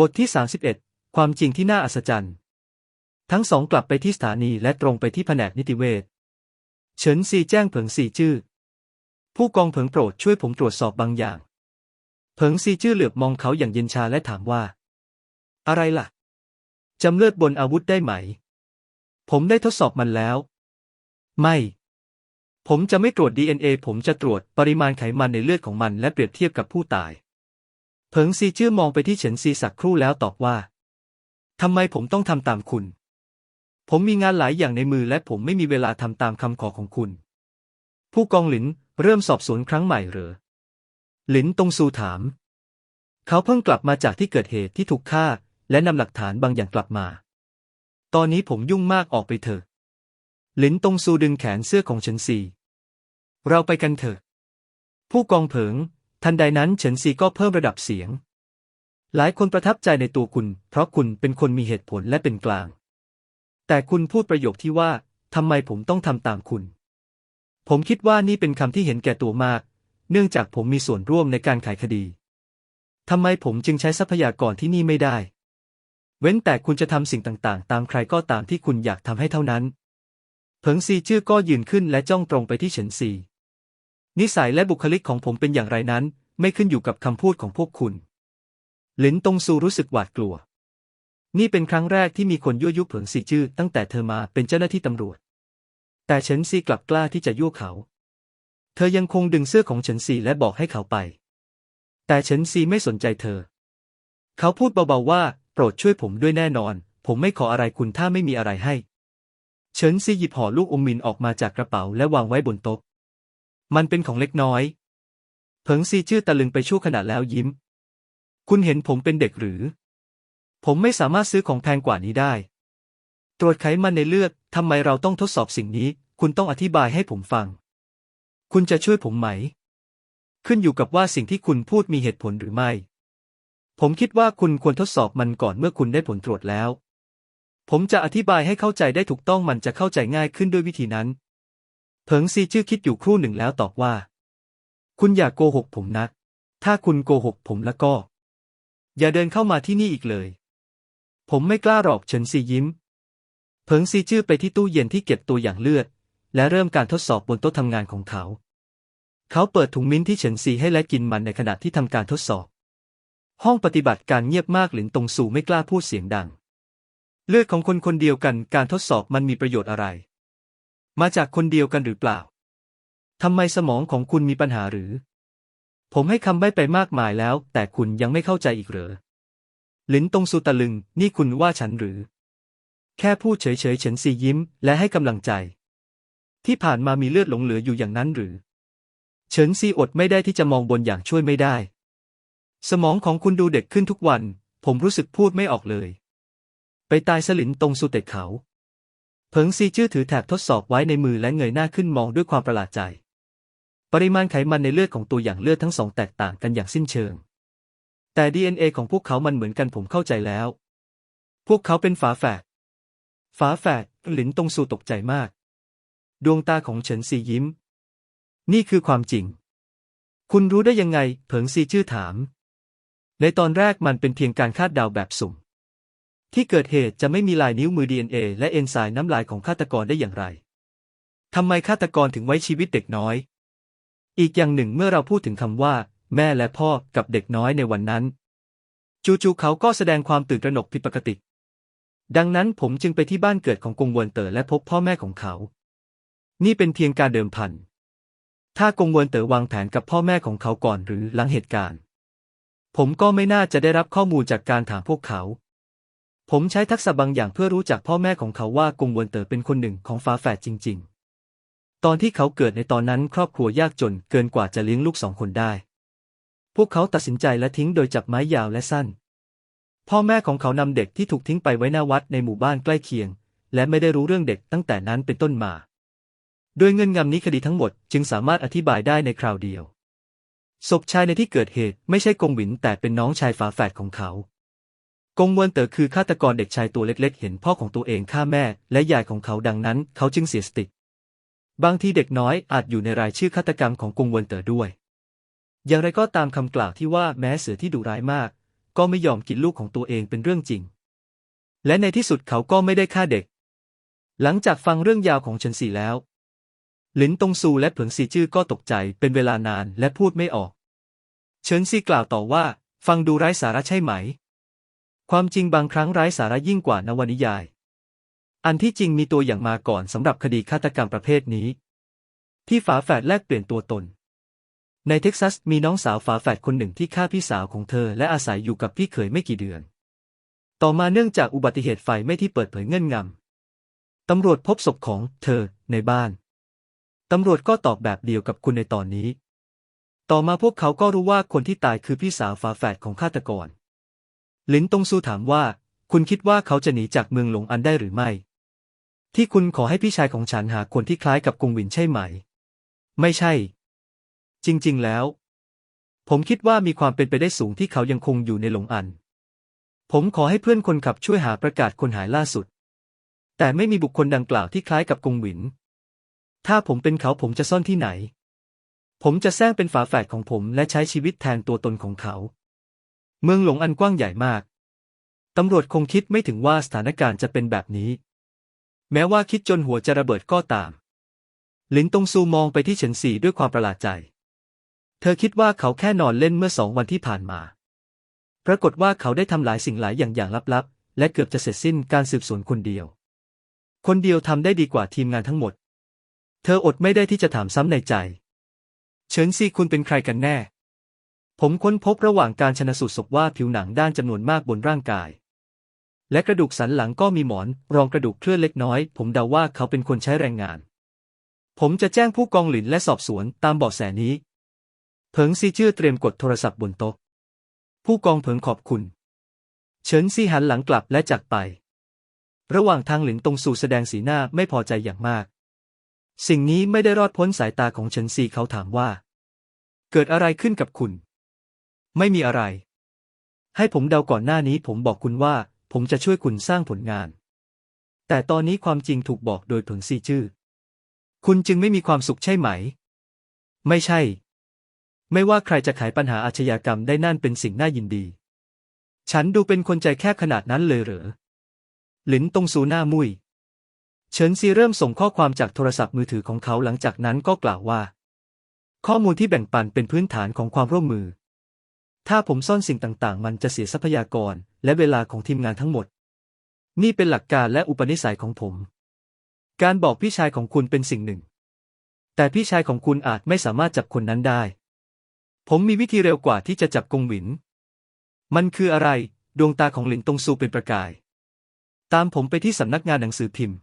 บทที่ 31 ความจริงที่น่าอัศจรรย์ ทั้งสองกลับไปที่สถานีและตรงไปที่แผนกนิติเวชเฉินซีแจ้งเผิงซีจื้อ ผู้กองเผิงโปรดช่วยผมตรวจสอบบางอย่าง เผิงซีจื้อเหลือบมองเขาอย่างเย็นชาและถามว่า อะไรล่ะ จำเลือดบนอาวุธได้ไหม ผมได้ทดสอบมันแล้ว ไม่ ผมจะไม่ตรวจ DNA ผมจะตรวจปริมาณไขมันในเลือดของมันและเปรียบเทียบกับผู้ตาย เผิงซีจื้อมองไปที่เฉินซีสักครู่แล้วตอบว่าทำไมผมต้องทำตามคุณ ผมมีงานหลายอย่างในมือและผมไม่มีเวลาทำตามคำขอของคุณ ผู้กองหลินเริ่มสอบสวนครั้งใหม่หรือหลินตงซูถาม เขาเพิ่งกลับมาจากที่เกิดเหตุที่ถูกฆ่า และนำหลักฐานบางอย่างกลับมา ตอนนี้ผมยุ่งมากออกไปเถอะ หลินตงซูดึงแขนเสื้อของเฉินซี เราไปกันเถอะ ผู้กองเผิง ทันใดนั้นเฉินซีก็เพิ่มระดับเสียง หลายคนประทับใจในตัวคุณ เพราะคุณเป็นคนมีเหตุผลและเป็นกลาง แต่คุณพูดประโยคที่ว่าทำไมผมต้องทำตามคุณ ผมคิดว่านี่เป็นคำที่เห็นแก่ตัวมาก เนื่องจากผมมีส่วนร่วมในการไขคดีทำไมผมจึงใช้ทรัพยากรที่นี่ไม่ได้ เว้นแต่คุณจะทำสิ่งต่างๆ ตามใครก็ตามที่คุณอยากทำให้เท่านั้น เผิงซีจื้อก็ยืนขึ้นและจ้องตรงไปที่เฉินซี นิสัยและบุคลิกของผมเป็นอย่างไรนั้น ไม่ขึ้นอยู่กับคำพูดของพวกคุณ หลินตงซูรู้สึกหวาดกลัว นี่เป็นครั้งแรกที่มีคนยั่วยุเผิงซีจื้อตั้งแต่เธอมาเป็นเจ้าหน้าที่ตำรวจ แต่เฉินซีกลับกล้าที่จะยั่วเขา เธอยังคงดึงเสื้อของเฉินซีและบอกให้เขาไป แต่เฉินซีไม่สนใจเธอ เขาพูดเบาๆว่า โปรดช่วยผมด้วยแน่นอน ผมไม่ขออะไรคุณถ้าไม่มีอะไรให้ เฉินซีหยิบห่อลูกอมมินออกมาจากกระเป๋าและวางไว้บนโต๊ะ มันเป็นของเล็กน้อย เผิงซีชื่อตะลึงไปชั่วขณะแล้วยิ้ม คุณเห็นผมเป็นเด็กหรือ ผมไม่สามารถซื้อของแพงกว่านี้ได้ ตรวจไขมันในเลือดทำไมเราต้องทดสอบสิ่งนี้ คุณต้องอธิบายให้ผมฟัง คุณจะช่วยผมไหม ขึ้นอยู่กับว่าสิ่งที่คุณพูดมีเหตุผลหรือไม่ ผมคิดว่าคุณควรทดสอบมันก่อนเมื่อคุณได้ผลตรวจแล้ว ผมจะอธิบายให้เข้าใจได้ถูกต้องมันจะเข้าใจง่ายขึ้นด้วยวิธีนั้น เผิงซีชื่อคิดอยู่ครู่หนึ่งแล้วตอบว่า คุณอย่ากโกหกผมนะถ้าคุณโกหกผมแล้วก็ อย่าเดินเข้ามาที่นี่อีกเลย ผมไม่กล้าหรอกเฉินซียิ้ม เผิงซีชื่อไปที่ตู้เย็นที่เก็บตัวอย่างเลือด และเริ่มการทดสอบบนโต๊ะทำงานของเขา เขาเปิดถุงมิ้นที่เฉินซีให้และกินมันในขณะที่ทำการทดสอบ ห้องปฏิบัติการเงียบมากหลินตงซูไม่กล้าพูดเสียงดัง เลือดของคนคนเดียวกันการทดสอบมันมีประโยชน์อะไร มาจากคนเดียวกันหรือเปล่า ทำไมสมองของคุณมีปัญหาหรือ ผมให้คำใบ้ไปมากมายแล้ว แต่คุณยังไม่เข้าใจอีกเหรอหลินตงซูตะลึง นี่คุณว่าฉันหรือ แค่พูดเฉยๆเฉินซียิ้ม และให้กำลังใจ ที่ผ่านมามีเลือดหลงเหลืออยู่อย่างนั้นหรือ เฉินซีอดไม่ได้ที่จะมองบนอย่างช่วยไม่ได้ สมองของคุณดูเด็กขึ้นทุกวัน ผมรู้สึกพูดไม่ออกเลย ไปตายสลินตรงสุเตะเขา เผิงซีชื่อถือแถบทดสอบไว้ในมือและเงยหน้าขึ้นมองด้วยความประหลาดใจ ปริมาณไขมันในเลือดของตัวอย่างเลือดทั้งสองแตกต่างกันอย่างสิ้นเชิง แต่ DNA ของพวกเขามันเหมือนกันผมเข้าใจแล้ว พวกเขาเป็นฝาแฝด ฝาแฝดหลินตงซูตกใจมาก ดวงตาของเฉินซียิ้ม นี่คือความจริง คุณรู้ได้ยังไง เผิงซีชื่อถาม ในตอนแรกมันเป็นเพียงการคาดเดาแบบสุ่ม ที่เกิดเหตุจะไม่มีลายนิ้วมือ DNA และเอนไซม์น้ำลายของฆาตกรได้อย่างไร ทำไมฆาตกรถึงไว้ชีวิตเด็กน้อย อีกอย่างหนึ่งเมื่อเราพูดถึงคำว่า แม่และพ่อกับเด็กน้อยในวันนั้น จู่ๆเขาก็แสดงความตื่นตระหนกผิดปกติ ดังนั้นผมจึงไปที่บ้านเกิดของกงวนเต๋อและพบพ่อแม่ของเขา นี่เป็นเพียงการเดิมพัน ถ้ากงวนเต๋อวางแผนกับพ่อแม่ของเขาก่อนหรือหลังเหตุการณ์ ผมก็ไม่น่าจะได้รับข้อมูลจากการถามพวกเขา ผมใช้ทักษะบางอย่างเพื่อรู้จักพ่อแม่ของเขาว่ากงวนเต๋อเป็นคนหนึ่งของฟ้าแฝดจริง ๆ ตอนที่เขาเกิดในตอนนั้นครอบครัวยากจนเกินกว่าจะเลี้ยงลูกสองคนได้ พวกเขาตัดสินใจและทิ้งโดยจับไม้ยาวและสั้น พ่อแม่ของเขานำเด็กที่ถูกทิ้งไปไว้หน้าวัดในหมู่บ้านใกล้เคียง และไม่ได้รู้เรื่องเด็กตั้งแต่นั้นเป็นต้นมาโดยเงินงำนี้คดีทั้งหมดจึงสามารถอธิบายได้ในคราวเดียว ศพชายในที่เกิดเหตุไม่ใช่กงหวินแต่เป็นน้องชายฝาแฝดของเขา กงเวนเต๋อคือฆาตกรเด็กชายตัวเล็กๆ เห็นพ่อของตัวเองฆ่าแม่ และยายของเขาดังนั้น เขาจึงเสียสติ บางทีเด็กน้อยอาจอยู่ในรายชื่อฆาตกรรมของกงเวนเต๋อด้วย อย่างไรก็ตามคำกล่าวที่ว่าแม้เสือที่ดุร้ายมาก ก็ไม่ยอมกินลูกของตัวเองเป็นเรื่องจริง และในที่สุดเขาก็ไม่ได้ฆ่าเด็ก หลังจากฟังเรื่องยาวของเฉินซีแล้วหลินตงซูและเผิงซีจื้อก็ตกใจเป็นเวลานานและพูดไม่ออก เฉินซีกล่าวต่อว่า ฟังดูไร้สาระใช่ไหม ความจริงบางครั้งไร้สาระยิ่งกว่านวนิยาย อันที่จริงมีตัวอย่างมาก่อนสำหรับคดีฆาตกรรมประเภทนี้ ที่ฝาแฝดแลกเปลี่ยนตัวตน ในเท็กซัสมีน้องสาวฝาแฝดคนหนึ่งที่ฆ่าพี่สาวของเธอและอาศัยอยู่กับพี่เขยไม่กี่เดือน ต่อมาเนื่องจากอุบัติเหตุไฟไม่ที่เปิดเผยเงื่อนงำตำรวจพบศพของเธอในบ้าน ตำรวจก็ตอบแบบเดียวกับคุณในตอนนี้ ต่อมาพวกเขาก็รู้ว่าคนที่ตายคือพี่สาวฝาแฝดของฆาตกร หลินตงซูถามว่า คุณคิดว่าเขาจะหนีจากเมืองหลงอันได้หรือไม่ ที่คุณขอให้พี่ชายของฉันหาคนที่คล้ายกับกงหวินใช่ไหม ไม่ใช่ จริง ๆ แล้ว ผมคิดว่ามีความเป็นไปได้สูงที่เขายังคงอยู่ในหลงอัน ผมขอให้เพื่อนคนขับช่วยหาประกาศคนหายล่าสุด แต่ไม่มีบุคคลดังกล่าวที่คล้ายกับกงหวิน ถ้าผมเป็นเขาผมจะซ่อนที่ไหนผมจะแซงเป็นฝาแฝดของผมและใช้ชีวิตแทนตัวตนของเขา เมืองหลงอันกว้างใหญ่มาก ตำรวจคงคิดไม่ถึงว่าสถานการณ์จะเป็นแบบนี้ แม้ว่าคิดจนหัวจะระเบิดก็ตาม หลินตงซูมองไปที่เฉินซีด้วยความประหลาดใจ เธอคิดว่าเขาแค่นอนเล่นเมื่อสองวันที่ผ่านมา ปรากฏว่าเขาได้ทำหลายสิ่งหลายอย่างอย่างลับๆ และเกือบจะเสร็จสิ้นการสืบสวนคนเดียว คนเดียวทำได้ดีกว่าทีมงานทั้งหมด เธออดไม่ได้ที่จะถามซ้ำในใจ เฉินซีคุณเป็นใครกันแน่ ผมค้นพบระหว่างการชนสูตรศพว่าผิวหนังด้านจำนวนมากบนร่างกาย และกระดูกสันหลังก็มีหมอน รองกระดูกเคลื่อนเล็กน้อย ผมเดาว่าเขาเป็นคนใช้แรงงาน ผมจะแจ้งผู้กองหลินและสอบสวนตามเบาะแสนี้ เผิงซีเชื่อเตรียมกดโทรศัพท์บนโต๊ะ ผู้กองเผิงขอบคุณ เฉินซีหันหลังกลับและจากไป ระหว่างทางหลินตงสู่แสดงสีหน้าไม่พอใจอย่างมาก สิ่งนี้ไม่ได้รอดพ้นสายตาของเฉินซีเขาถามว่า เกิดอะไรขึ้นกับคุณ ไม่มีอะไร ให้ผมเดาก่อนหน้านี้ผมบอกคุณว่า ผมจะช่วยคุณสร้างผลงาน แต่ตอนนี้ความจริงถูกบอกโดยผิงซีชื่อคุณจึงไม่มีความสุขใช่ไหม ไม่ใช่ ไม่ว่าใครจะไขปัญหาอาชญากรรมได้นั่นเป็นสิ่งน่ายินดี ฉันดูเป็นคนใจแคบขนาดนั้นเลยเหรอ หลินตงซูหน้ามุย เฉินซีเริ่มส่งข้อความจากโทรศัพท์มือถือของเขาหลังจากนั้นก็กล่าวว่า ข้อมูลที่แบ่งปันเป็นพื้นฐานของความร่วมมือ ถ้าผมซ่อนสิ่งต่างๆ มันจะเสียทรัพยากร และเวลาของทีมงานทั้งหมด นี่เป็นหลักการและอุปนิสัยของผม การบอกพี่ชายของคุณเป็นสิ่งหนึ่ง แต่พี่ชายของคุณอาจไม่สามารถจับคนนั้นได้ ผมมีวิธีเร็วกว่าที่จะจับกงหวิน มันคืออะไร ดวงตาของหลินตงซูเป็นประกาย ตามผมไปที่สำนักงานหนังสือพิมพ์